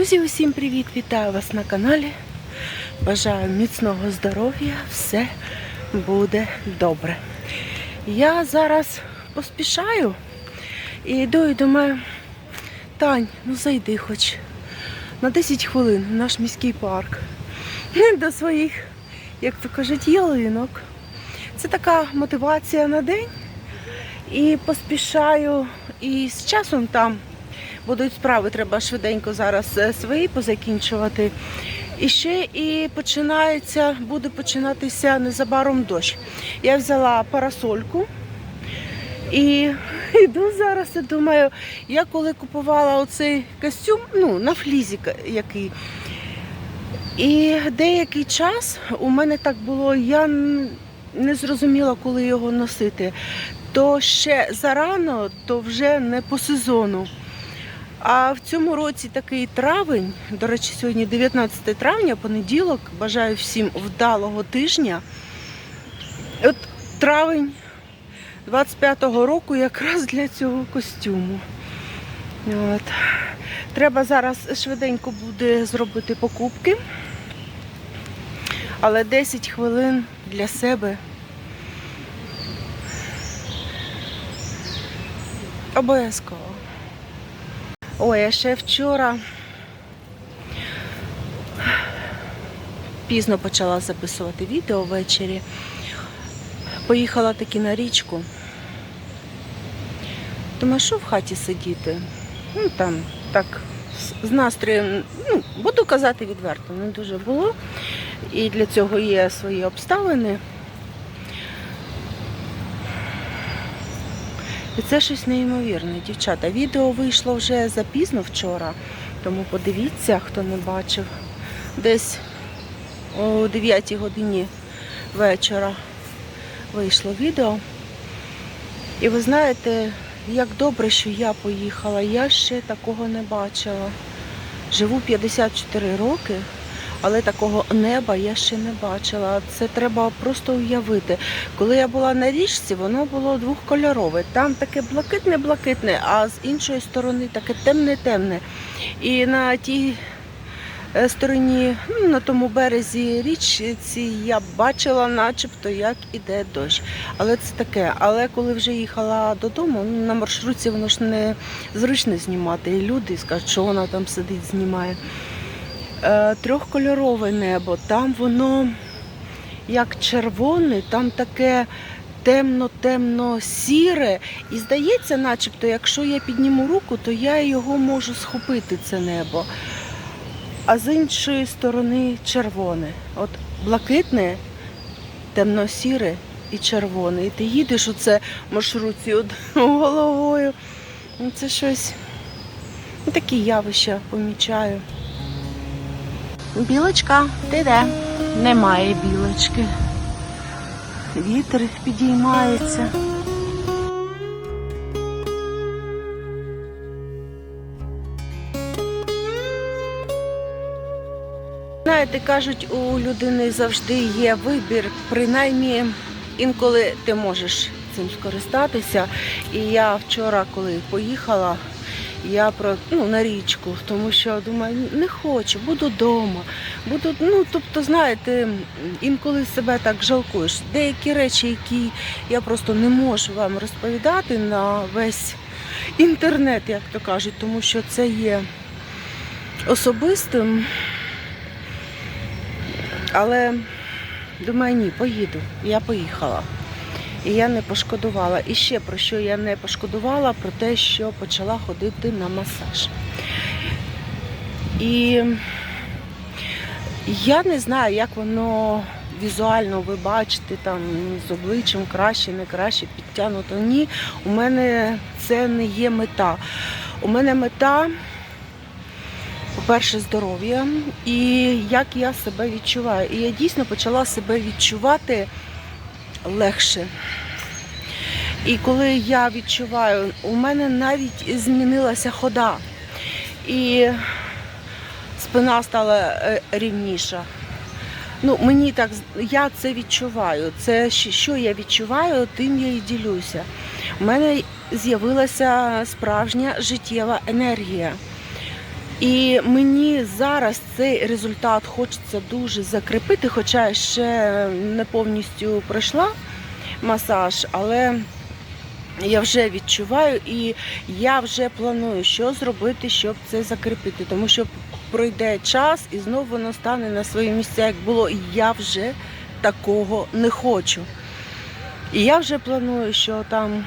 Друзі, усім привіт! Вітаю вас на каналі. Бажаю міцного здоров'я, все буде добре. Я зараз поспішаю і йду і думаю, Тань, ну зайди хоч на 10 хвилин в наш міський парк. До своїх, як то кажуть, ялинок. Це така мотивація на день. І поспішаю, і з часом там будуть справи, треба швиденько зараз е, свої позакінчувати. І ще і починається, буде починатися незабаром дощ. Я взяла парасольку і йду зараз і думаю, я коли купувала оцей костюм, ну, на флізі який. І деякий час у мене так було, я не зрозуміла, коли його носити. То ще зарано, то вже не по сезону. А в цьому році такий травень, до речі, сьогодні 19 травня, понеділок. Бажаю всім вдалого тижня. От травень 25-го року якраз для цього костюму. От. Треба зараз швиденько буде зробити покупки. Але 10 хвилин для себе обов'язково. Ой, я ще вчора пізно почала записувати відео ввечері. Поїхала таки на річку. Думаю, що в хаті сидіти? Ну там так з настроєм, ну, буду казати відверто, не дуже було. І для цього є свої обставини. І це щось неймовірне, дівчата. Відео вийшло вже запізно вчора, тому подивіться, хто не бачив. Десь о 9 годині вечора вийшло відео. І ви знаєте, як добре, що я поїхала. Я ще такого не бачила. Живу 54 роки, але такого неба я ще не бачила. Це треба просто уявити. Коли я була на річці, воно було двохкольорове. Там таке блакитне-блакитне, а з іншої сторони таке темне-темне. І на тій е, стороні, ну, на тому березі річці я бачила, начебто, як іде дощ. Але це таке. Але коли вже їхала додому, ну, на маршрутці воно ж не зручно знімати. І люди скажуть, що вона там сидить, знімає. Е, трьохкольорове небо, там воно як червоне, там таке темно-темно сіре. І здається, начебто, якщо я підніму руку, то я його можу схопити, це небо. А з іншої сторони червоне. От блакитне, темно-сіре і червоне. І ти їдеш у це маршрутці головою. Ну, Це щось. ну, Такі явища помічаю. Білочка, ти де? Немає білочки. Вітер підіймається. Знаєте, кажуть, у людини завжди є вибір, принаймні інколи ти можеш цим скористатися. І я вчора, коли поїхала, я про ну, на річку, тому що думаю, не хочу, буду вдома. Буду, ну, тобто, знаєте, інколи себе так жалкуєш. Деякі речі, які я просто не можу вам розповідати на весь інтернет, як то кажуть, тому що це є особистим. Але думаю, ні, поїду. Я поїхала. І я не пошкодувала. І ще про що я не пошкодувала, про те, що почала ходити на масаж. І я не знаю, як воно візуально ви бачите там з обличчям краще, не краще, підтягнуто. Ні, у мене це не є мета. У мене мета, по-перше, здоров'я і як я себе відчуваю. І я дійсно почала себе відчувати легше. І коли я відчуваю, у мене навіть змінилася хода. І спина стала е, рівніша. Ну, мені так, я це відчуваю. Це що я відчуваю, тим я і ділюся. У мене з'явилася справжня життєва енергія. І мені зараз цей результат хочеться дуже закріпити, хоча ще не повністю пройшла масаж, але я вже відчуваю і я вже планую, що зробити, щоб це закріпити. Тому що пройде час і знову воно стане на свої місця, як було. І я вже такого не хочу. І я вже планую, що там,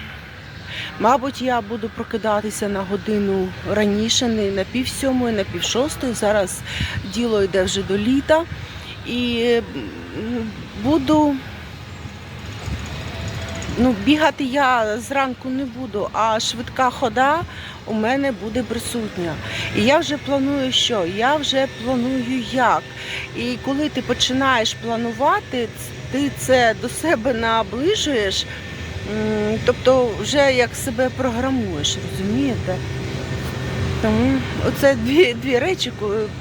мабуть, я буду прокидатися на годину раніше, не на пів сьомої, на пів шостої. Зараз діло йде вже до літа. І буду Ну, бігати я зранку не буду, а швидка хода у мене буде присутня. І я вже планую що? Я вже планую як. І коли ти починаєш планувати, ти це до себе наближуєш, тобто вже як себе програмуєш, розумієте? Тому оце дві, дві речі,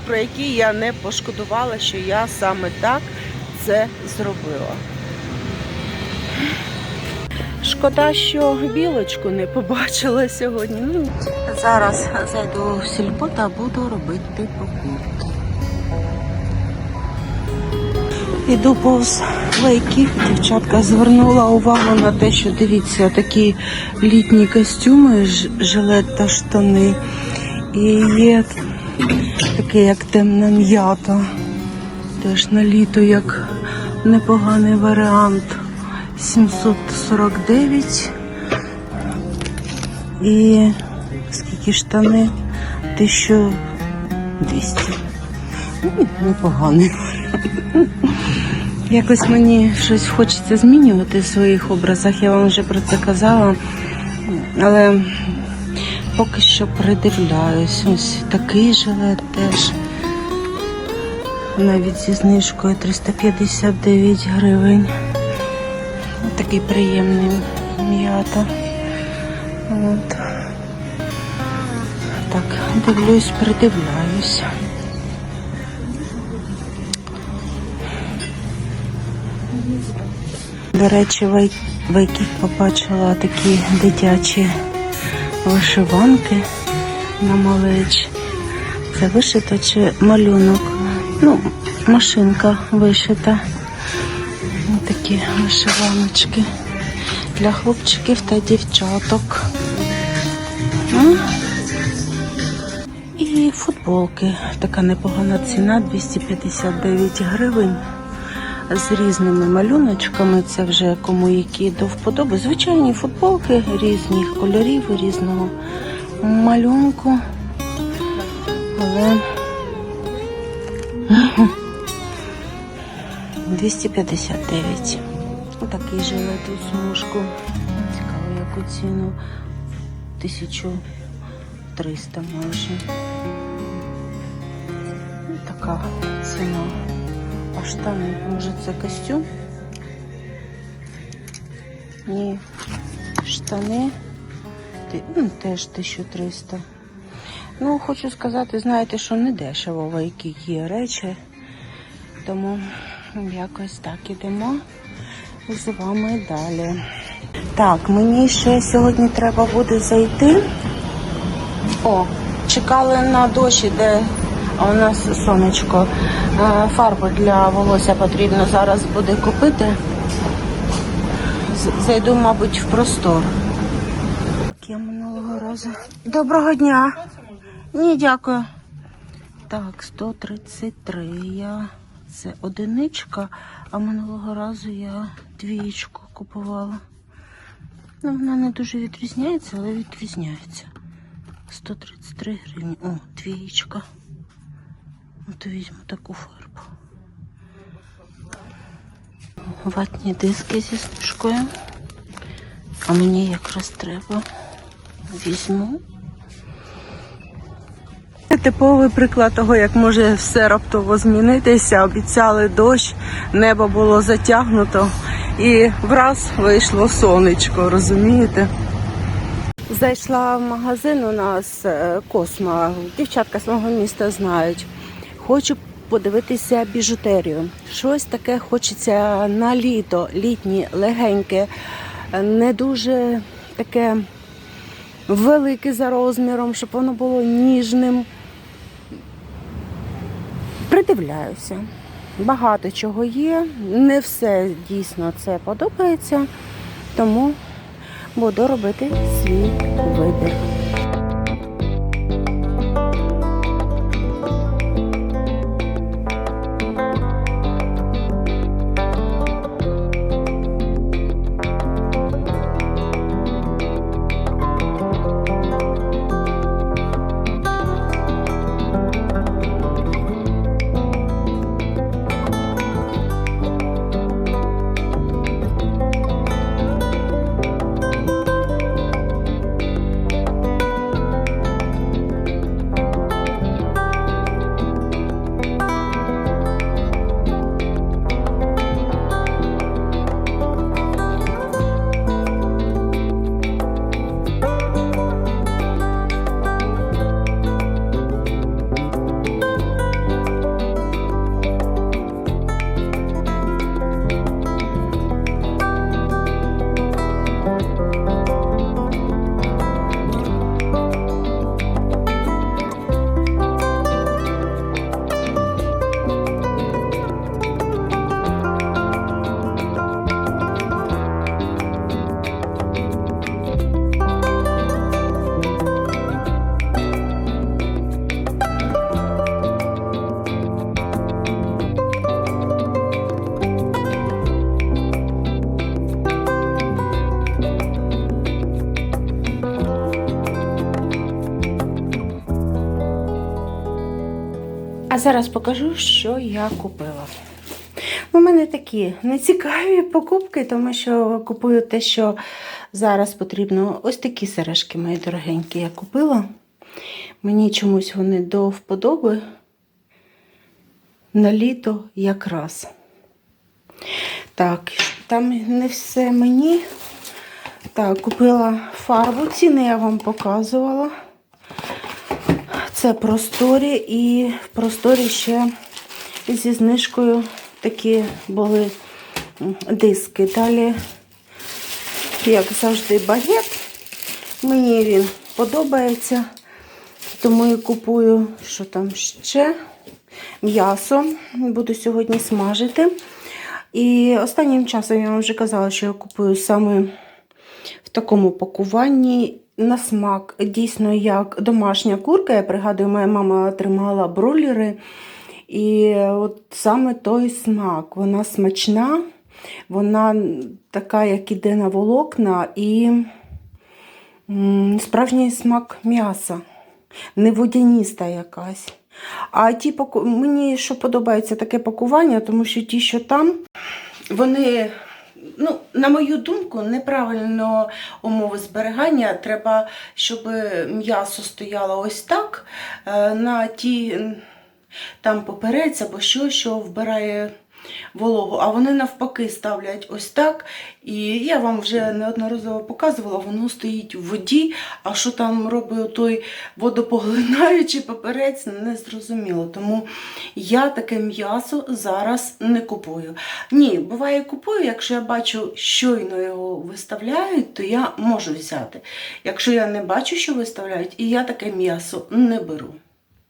про які я не пошкодувала, що я саме так це зробила. Шкода, що білочку не побачила сьогодні. Ну, зараз зайду в сільпо та буду робити покупки. Іду повз лейків. Дівчатка звернула увагу на те, що дивіться, такі літні костюми, жилет та штани. І є таке, як темна м'ята. Теж на літо як непоганий варіант. 749 і скільки штани? 1200. Ну, Непоганий. Якось мені щось хочеться змінювати в своїх образах, я вам вже про це казала. Але поки що придивляюсь. Ось такий жилет теж. Навіть зі знижкою 359 гривень. Такий приємний м'ята. От. Так, дивлюсь, придивляюсь. До речі, в Ай- в Айкік побачила такі дитячі вишиванки на малеч. Це вишито чи малюнок? Ну, машинка вишита. Ось Такі вишиваночки для хлопчиків та дівчаток. І футболки. Така непогана ціна 259 гривень. З різними малюночками. Це вже кому які до вподоби. Звичайні футболки різних кольорів, різного малюнку. Але 259. Отакий жилет у смужку. Цікаво, яку ціну. 1300 майже. Ну, Така ціна. А штани, може це костюм? Ні. Штани ну, теж 1300. Ну, хочу сказати, знаєте, що не дешево в які є речі. Тому якось так ідемо з вами далі. Так, мені ще сьогодні треба буде зайти. О, чекали на дощ, де а у нас сонечко. Е, Фарбу для волосся потрібно зараз буде купити. Зайду, мабуть, в простор. Я минулого разу. Доброго дня. Ні, дякую. Так, 133 я. Це одиничка, а минулого разу я двієчку купувала. Ну, вона не дуже відрізняється, але відрізняється. 133 гривні. О, двієчка. От візьму таку фарбу. Ватні диски зі знижкою. А мені якраз треба. Візьму. Типовий приклад того, як може все раптово змінитися. Обіцяли дощ, небо було затягнуто і враз вийшло сонечко, розумієте? Зайшла в магазин у нас е, Космо. Дівчатка з мого міста знають. Хочу подивитися біжутерію. Щось таке хочеться на літо, літнє, легеньке, не дуже таке велике за розміром, щоб воно було ніжним. придивляюся. Багато чого є, не все дійсно це подобається, тому буду робити свій вибір. Зараз покажу, що я купила. У мене такі нецікаві покупки, тому що купую те, що зараз потрібно. Ось такі сережки, мої дорогенькі, я купила. Мені чомусь вони до вподоби. На літо якраз. Так, там не все мені. Так, купила фарбу, ціни я вам показувала. Це просторі і в просторі ще зі знижкою такі були диски. Далі, як завжди, багет. Мені він подобається, тому і купую, що там ще. М'ясо буду сьогодні смажити. І останнім часом я вам вже казала, що я купую саме в такому пакуванні на смак. Дійсно, як домашня курка. Я пригадую, моя мама тримала бройлери. І от саме той смак. Вона смачна, вона така, як іде на волокна, і справжній смак м'яса, не водяніста якась. А ті паку... мені що подобається таке пакування, тому що ті, що там, вони, ну, на мою думку, неправильно умови зберігання. Треба, щоб м'ясо стояло ось так. е, На ті там поперець або що, що вбирає вологу, а вони навпаки ставлять ось так. І я вам вже неодноразово показувала, воно стоїть в воді, а що там робить той водопоглинаючий паперець, не зрозуміло. Тому я таке м'ясо зараз не купую. Ні, буває купую, якщо я бачу, щойно його виставляють, то я можу взяти. Якщо я не бачу, що виставляють, і я таке м'ясо не беру.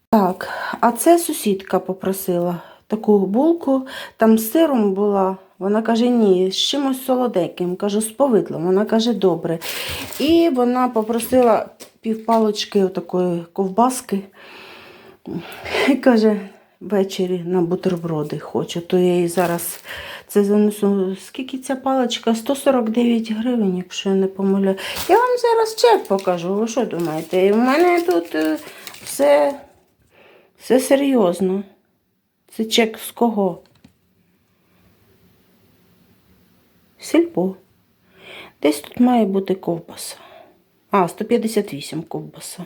Так, а це сусідка попросила таку булку, там сиром була. Вона каже, ні, з чимось солоденьким. Кажу, з повидлом. Вона каже, добре. І вона попросила півпалочки отакої ковбаски. І каже, ввечері на бутерброди хочу. То я їй зараз це занесу. Скільки ця паличка? 149 гривень, якщо я не помиляю. Я вам зараз чек покажу. Ви що думаєте? У мене тут е, все. Все серйозно. Це чек з кого? Сільпо. Десь тут має бути ковбаса. А, 158 ковбаса.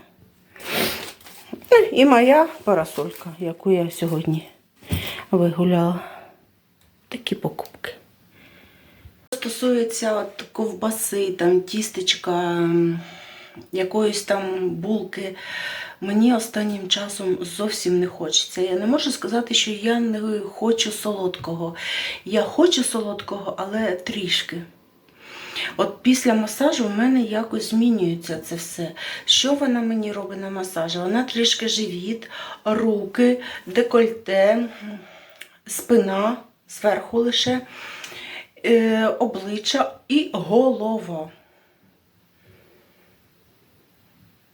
Ну, І моя парасолька, яку я сьогодні вигуляла. Такі покупки. Стосується от ковбаси, там тістечка, якоїсь там булки. Мені останнім часом зовсім не хочеться. Я не можу сказати, що я не хочу солодкого. Я хочу солодкого, але трішки. От після масажу в мене якось змінюється це все. Що вона мені робить на масажі? Вона трішки живіт, руки, декольте, спина зверху лише, е, обличчя і голова.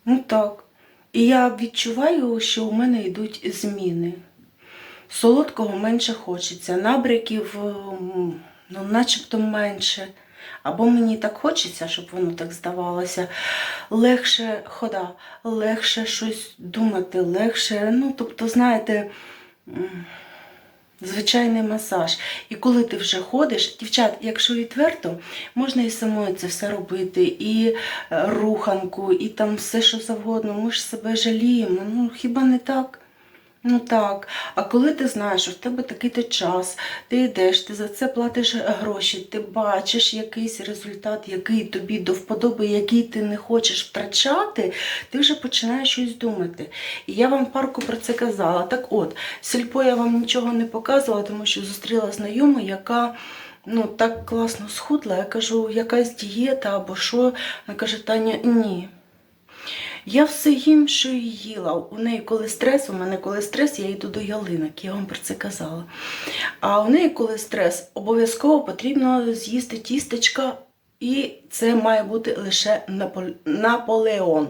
Ну так. І я відчуваю, що у мене йдуть зміни. Солодкого менше хочеться, набряків ну, начебто менше. Або мені так хочеться, щоб воно так здавалося. Легше хода, легше щось думати, легше. Ну, тобто, знаєте, звичайний масаж. І коли ти вже ходиш, дівчат, якщо відверто, можна і самою це все робити, і е, руханку, і там все, що завгодно. Ми ж себе жаліємо. Ну, хіба не так? Ну так. А коли ти знаєш, що в тебе такий то час, ти йдеш, ти за це платиш гроші, ти бачиш якийсь результат, який тобі до вподоби, який ти не хочеш втрачати, ти вже починаєш щось думати. І я вам парку про це казала. Так от, сільпо я вам нічого не показувала, тому що зустріла знайому, яка. Ну, так класно схудла. Я кажу, якась дієта або що. Вона каже, Таня, ні. Я все їм, що і їла. У неї коли стрес, у мене коли стрес, я йду до ялинок, я вам про це казала. А у неї, коли стрес, обов'язково потрібно з'їсти тістечка, і це має бути лише Наполеон.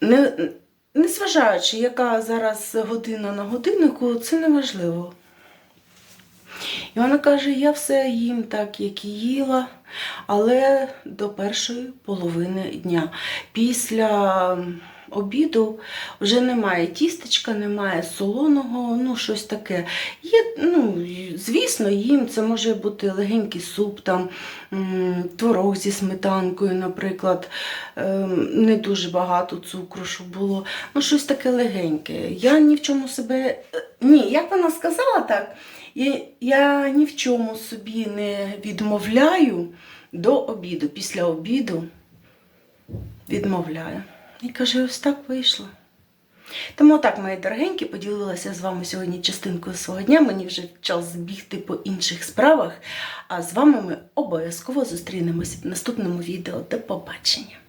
Не, незважаючи, яка зараз година на годиннику, це не важливо. І вона каже, я все їм так, як і їла, але до першої половини дня. Після обіду вже немає тістечка, немає солоного, ну щось таке. Є, ну, звісно, їм це може бути легенький суп, там, творог зі сметанкою, наприклад, ем, не дуже багато цукру, щоб було. Ну, щось таке легеньке. Я ні в чому себе. е, Ні, як вона сказала так, я, я ні в чому собі не відмовляю до обіду. Після обіду відмовляю. І каже, ось так вийшло. Тому так, мої дорогенькі, поділилася з вами сьогодні частинкою свого дня. Мені вже час збігти по інших справах. А з вами ми обов'язково зустрінемось в наступному відео. До побачення!